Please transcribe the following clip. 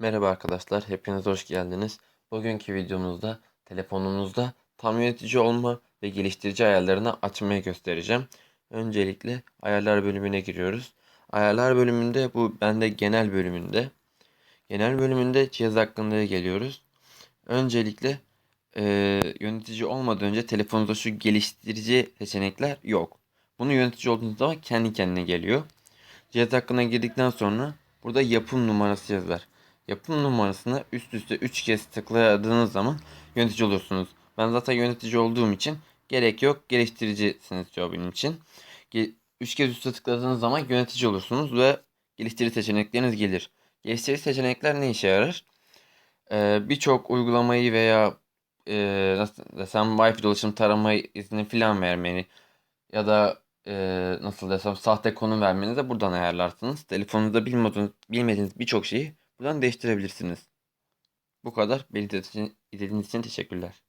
Merhaba arkadaşlar, hepiniz hoş geldiniz. Bugünkü videomuzda telefonunuzda tam yönetici olma ve geliştirici ayarlarını açmayı göstereceğim. Öncelikle ayarlar bölümüne giriyoruz. Ayarlar bölümünde bu bende genel bölümünde. Genel bölümünde cihaz hakkında geliyoruz. Öncelikle eee, yönetici olmadan önce telefonunuzda şu geliştirici seçenekler yok. Bunu yönetici olduğunuz zaman kendi kendine geliyor. Cihaz hakkına girdikten sonra burada yapım numarası yazar. Yapım numarasına üst üste 3 kez tıkladığınız zaman yönetici olursunuz. Ben zaten yönetici olduğum için gerek yok. Geliştiricisiniz diyor benim için. 3 kez üste tıkladığınız zaman yönetici olursunuz ve geliştirici seçenekleriniz gelir. Geliştirici seçenekler ne işe yarar? Ee, Birçok uygulamayı veya e, nasıl desem Wi-Fi dolaşım tarama izni falan vermeni ya da e, nasıl desem sahte konum vermenizi de buradan ayarlarsınız. Telefonunuzda bilmediğiniz, bilmediğiniz birçok şeyi buradan değiştirebilirsiniz. Bu kadar. Beni izlediğiniz için teşekkürler.